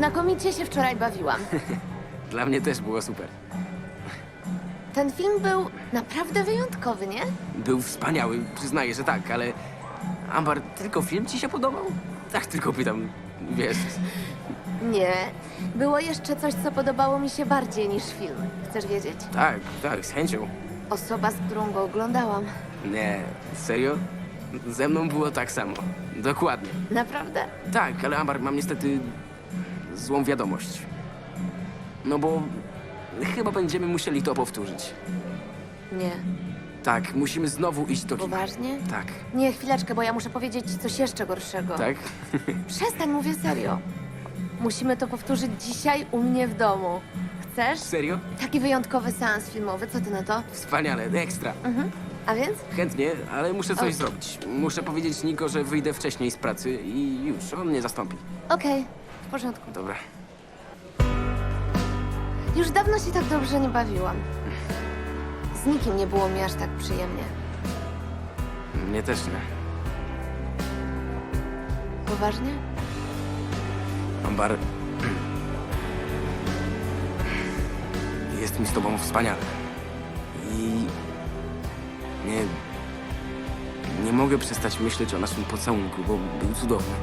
Znakomicie się wczoraj bawiłam. Dla mnie też było super. Ten film był naprawdę wyjątkowy, nie? Był wspaniały, przyznaję, że tak, ale... Ambar, tylko film ci się podobał? Tak, tylko pytam, wiesz... Nie. Było jeszcze coś, co podobało mi się bardziej niż film. Chcesz wiedzieć? Tak, tak, z chęcią. Osoba, z którą go oglądałam. Nie, serio? Ze mną było tak samo. Dokładnie. Naprawdę? Tak, ale Ambar, mam niestety złą wiadomość. No bo chyba będziemy musieli to powtórzyć. Nie. Tak, musimy znowu iść do kina. Poważnie? Tak, Nie, chwileczkę, bo ja muszę powiedzieć coś jeszcze gorszego. tak? Przestań, mówię serio. Musimy to powtórzyć dzisiaj u mnie w domu. Chcesz? Serio? Taki wyjątkowy seans filmowy, co ty na to? Wspaniale, ekstra. Mhm. A więc? Chętnie, ale muszę coś O. zrobić. Muszę powiedzieć Niko, że wyjdę wcześniej z pracy i już, on mnie zastąpi. Okej, w porządku. Dobra. Już dawno się tak dobrze nie bawiłam. Z nikim nie było mi aż tak przyjemnie. Mnie też nie. Poważnie? Ambar... Jest mi z tobą wspaniale. I... Nie... Nie mogę przestać myśleć o naszym pocałunku, bo był cudowny.